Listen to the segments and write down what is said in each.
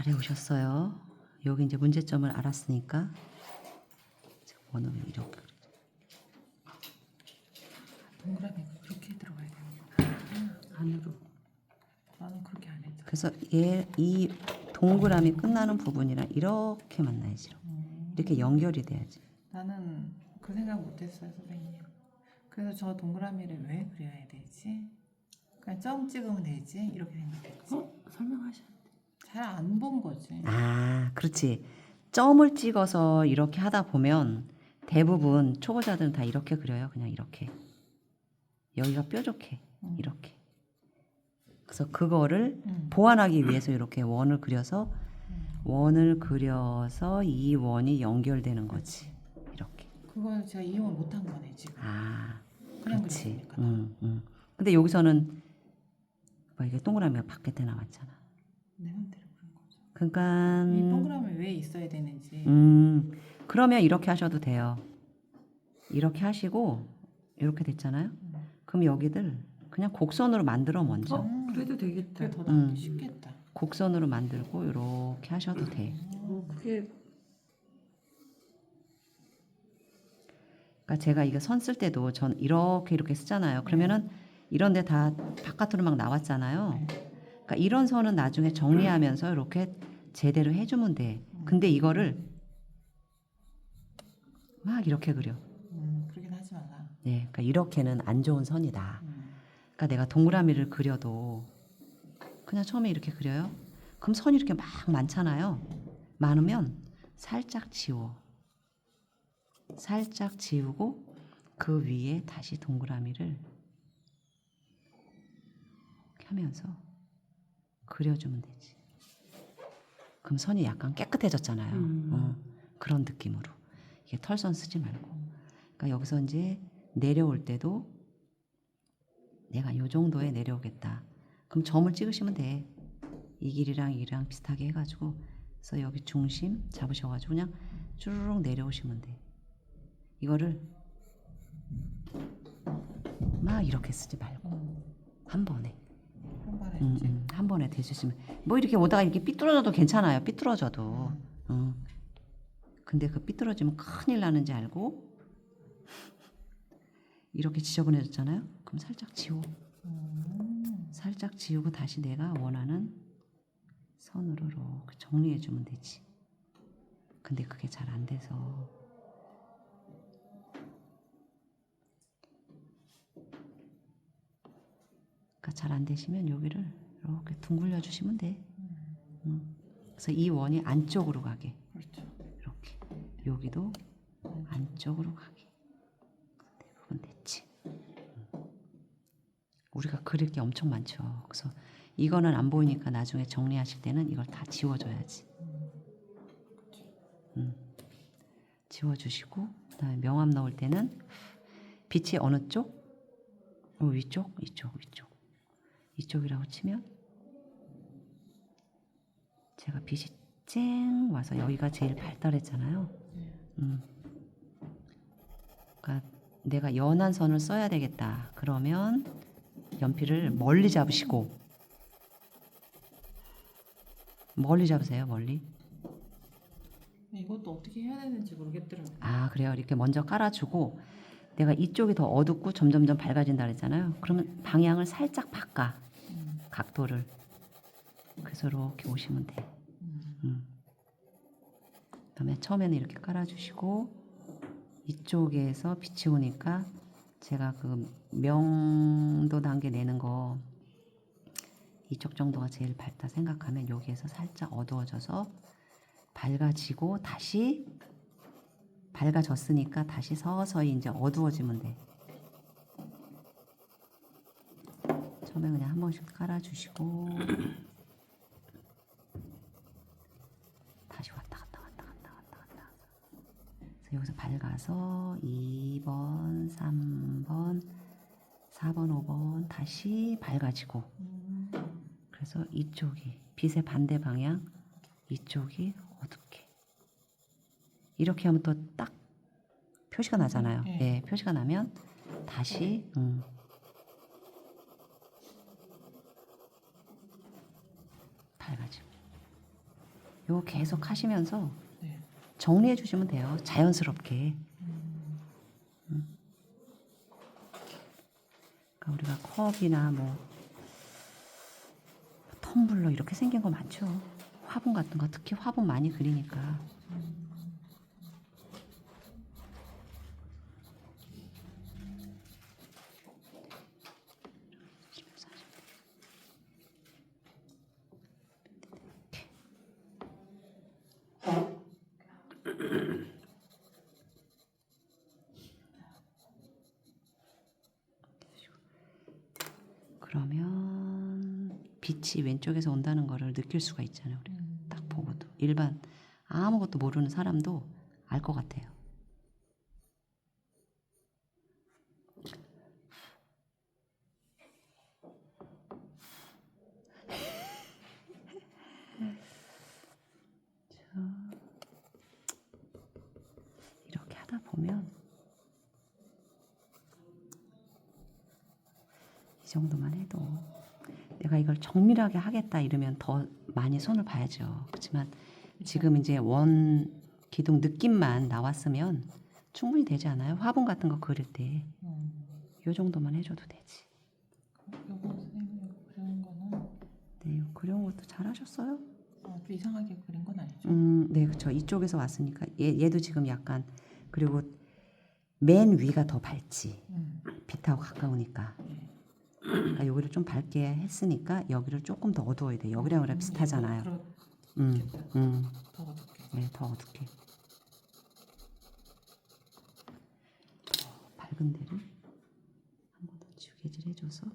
잘해 오셨어요. 여기 이제 문제점을 알았으니까 자, 원을 이렇게. 동그라미가 그렇게 들어가야 되는 거야. 안으로. 나는 그렇게 안 했잖아. 그래서 얘 이 동그라미 끝나는 부분이랑 이렇게 만나야지. 음. 이렇게 연결이 돼야지. 나는 그 생각 못했어요 선생님. 그래서 저 동그라미를 왜 그려야 되지? 그냥 점 찍으면 되지 이렇게 생각했지. 어? 설명하셔. 잘 안 본 거지. 아, 그렇지. 점을 찍어서 이렇게 하다 보면 대부분 초보자들은 다 이렇게 그려요. 그냥 이렇게. 여기가 뾰족해. 음. 이렇게. 그래서 그거를 음. 보완하기 위해서 이렇게 원을 그려서 음. 원을 그려서 이 원이 연결되는 거지. 이렇게. 그건 제가 이용을 못 한 거네 지금. 아, 그냥 그렇지. 그랬으니까. 음, 음. 근데 여기서는 뭐 이게 동그라미가 바깥에 나왔잖아. 내 맘대로 그러니까 이 동그라미 왜 있어야 되는지. 음, 그러면 이렇게 하셔도 돼요. 이렇게 하시고 이렇게 됐잖아요. 음. 그럼 여기들 그냥 곡선으로 만들어 먼저. 어? 그래도 되겠다. 그게 더 음. 쉽겠다. 곡선으로 만들고 이렇게 하셔도 돼. 어, 그게 그러니까 제가 이거 선 쓸 때도 전 이렇게 이렇게 쓰잖아요. 그러면은 이런 데 다 바깥으로 막 나왔잖아요. 그러니까 이런 선은 나중에 정리하면서 이렇게 제대로 해주면 돼. 근데 이거를 막 이렇게 그려. 음, 그러긴 하지 마라. 네, 그러니까 이렇게는 안 좋은 선이다. 음. 그러니까 내가 동그라미를 그려도 그냥 처음에 이렇게 그려요. 그럼 선이 이렇게 막 많잖아요. 많으면 살짝 지워. 살짝 지우고 그 위에 다시 동그라미를 이렇게 하면서 그려주면 되지. 그럼 선이 약간 깨끗해졌잖아요. 음. 어, 그런 느낌으로. 이게 털선 쓰지 말고. 그러니까 여기서 이제 내려올 때도 내가 요 정도에 내려오겠다. 그럼 점을 찍으시면 돼. 이 길이랑 이 길이랑 비슷하게 해가지고 그래서 여기 중심 잡으셔가지고 그냥 쭈르륵 내려오시면 돼. 이거를 막 이렇게 쓰지 말고 음. 한 번에 이제. 음, 한 번에 되시면 뭐 이렇게 오다가 이렇게 삐뚤어져도 괜찮아요. 삐뚤어져도. 음. 음. 근데 그 삐뚤어지면 큰일 나는지 알고 이렇게 지저분해졌잖아요. 그럼 살짝 지워. 음. 살짝 지우고 다시 내가 원하는 선으로 정리해 주면 되지. 근데 그게 잘 안 돼서 잘 안 되시면 여기를 이렇게 둥글려 주시면 돼. 음. 그래서 이 원이 안쪽으로 가게 그렇죠. 이렇게 여기도 안쪽으로 가게 대부분 됐지. 음. 우리가 그릴 게 엄청 많죠. 그래서 이거는 안 보이니까 나중에 정리하실 때는 이걸 다 지워줘야지. 음. 지워주시고 그다음에 명암 넣을 때는 빛이 어느 쪽? 어, 위쪽, 이쪽, 위쪽. 이쪽이라고 치면 제가 빛이 쨍 와서 여기가 제일 발달했잖아요. 음. 그러니까 내가 연한 선을 써야 되겠다. 그러면 연필을 멀리 잡으시고 멀리 잡으세요. 멀리. 이것도 어떻게 해야 되는지 모르겠더라고요. 아 그래요. 이렇게 먼저 깔아주고 내가 이쪽이 더 어둡고 점점점 밝아진다 그랬잖아요. 그러면 방향을 살짝 바꿔 음. 각도를. 그래서 이렇게 오시면 돼. 음. 음. 그다음에 처음에는 이렇게 깔아주시고 이쪽에서 빛이 오니까 제가 그 명도 단계 내는 거 이쪽 정도가 제일 밝다 생각하면 여기에서 살짝 어두워져서 밝아지고 다시 밝아졌으니까 다시 서서히 이제 어두워지면 돼. 처음에 그냥 한 번씩 깔아주시고 다시 왔다 갔다 왔다 갔다 왔다 갔다. 그래서 여기서 밝아서 2번, 3번, 4번, 5번 다시 밝아지고 음. 그래서 이쪽이 빛의 반대 방향 이쪽이 이렇게 하면 또 딱 표시가 나잖아요. 네. 예, 표시가 나면 다시 음, 밝아지고 요거 계속 하시면서 네. 정리해 주시면 돼요. 자연스럽게. 음. 그러니까 우리가 컵이나 뭐 텀블러 이렇게 생긴 거 많죠. 화분 같은 거 특히 화분 많이 그리니까. 그러면 빛이 왼쪽에서 온다는 거를 느낄 수가 있잖아요. 우리 딱 보고도 일반 아무것도 모르는 사람도 알 것 같아요. 자, 이렇게 하다 보면 정도만 해도 내가 이걸 정밀하게 하겠다 이러면 더 많이 손을 봐야죠. 그렇지만 지금 이제 원 기둥 느낌만 나왔으면 충분히 되지 않아요? 화분 같은 거 그릴 때이 음. 정도만 해줘도 되지. 요거 선생님 그리는 거는 네, 그런 것도 잘하셨어요. 어, 또 이상하게 그린 건 아니죠? 음, 네, 그렇죠. 이쪽에서 왔으니까 얘, 얘도 지금 약간 그리고 맨 위가 더 밝지. 음. 빛하고 가까우니까. 네. 그러니까 여기를 좀 밝게 했으니까 여기를 조금 더 어두워야 돼. 여기랑 여기랑 비슷하잖아요. 그렇 음, 음, 더 어둡게. 네, 더 어둡게. 더 밝은 데를 한 번 더 지우개질 해줘서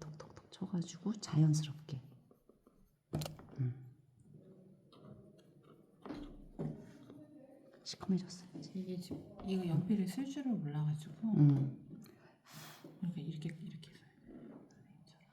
톡톡톡 쳐가지고 자연스럽게. 음. 시커매졌어요. 이게 지금 이거 연필을 쓸 줄을 몰라가지고 음. 이렇게 이렇게 써요. 선생님처럼.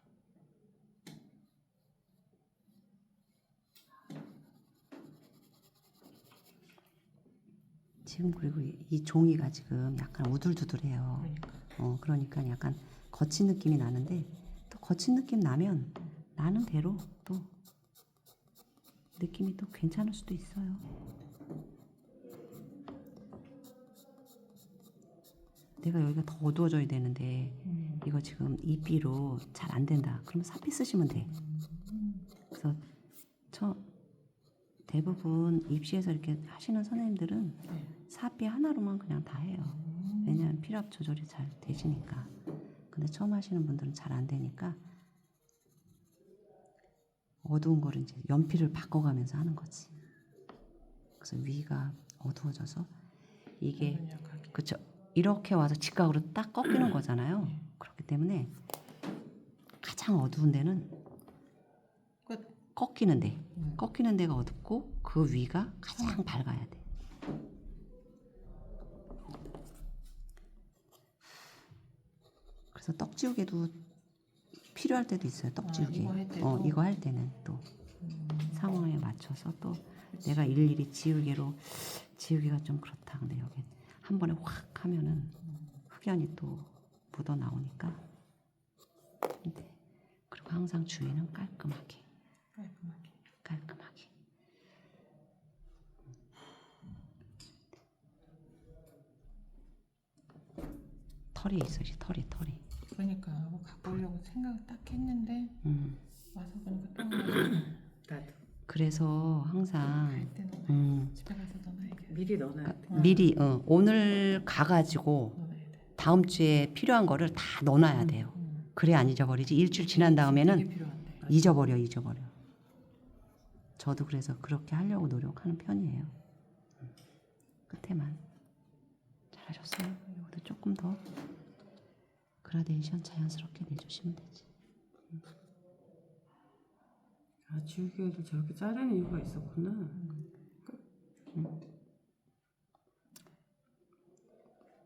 지금 그리고 이, 이 종이가 지금 약간 우둘두둘해요. 그러니까 어, 그러니까 약간 거친 느낌이 나는데 또 거친 느낌 나면 나는 대로 또 느낌이 또 괜찮을 수도 있어요. 내가 여기가 더 어두워져야 되는데 음. 이거 지금 이비로 잘 안 된다. 그러면 사피 쓰시면 돼. 그래서 저 대부분 입시에서 이렇게 하시는 선생님들은 네. 사피 하나로만 그냥 다 해요. 왜냐하면 필압 조절이 잘 되시니까. 근데 처음 하시는 분들은 잘 안 되니까 어두운 거를 이제 연필을 바꿔가면서 하는 거지. 그래서 위가 어두워져서 이게. 그쵸 이렇게 와서 직각으로 딱 꺾이는 거잖아요. 그렇기 때문에 가장 어두운 데는 끝. 꺾이는 데, 음. 꺾이는 데가 어둡고 그 위가 가장 밝아야 돼. 그래서 떡지우개도 필요할 때도 있어요. 떡지우개. 이거 할 때도? 어, 이거 할 때는 또 음. 상황에 맞춰서 또 내가 일일이 지우개로 지우개가 좀 그렇다. 근데 여기 한 번에 확 하면은 흑연이 또 묻어 나오니까. 근데 그리고 항상 깔끔하게, 깔끔하게. 깔끔하게. 털이 있어야지 털이 털이. 그러니까 이거 갖고 오려고 생각을 딱 했는데 음. 와서 보니까 또 나도 그래서 항상 갈 때는 음, 집에 가서 넣어놔야겠다. 미리 넣어놔야 돼. 미리 어, 오늘 가가지고 넣어놔야 돼. 다음 주에 필요한 거를 다 넣어놔야 돼요. 음. 그래야 안 잊어버리지. 일주일 지난 다음에는 되게 필요한데. 잊어버려, 잊어버려. 저도 그래서 그렇게 하려고 노력하는 편이에요. 음. 끝에만 잘하셨어요. 이것도 조금 더 그라데이션 자연스럽게 내주시면 되지. 아 지우개를 저렇게 자르는 이유가 있었구나.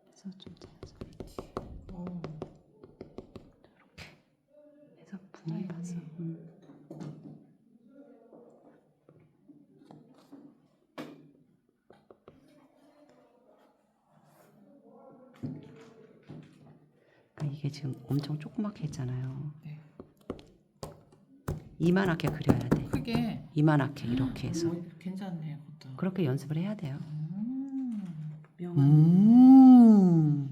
그래서 좀 자연스럽게 어. 해서 분위기 봐서. 음. 그러니까 이게 지금 엄청 조그맣게 했잖아요. 네. 이만하게 그려야 돼. 크게 이만하게 이렇게 해서 어, 괜찮네 그것도 그렇게 연습을 해야 돼요. 음. 명함. 음.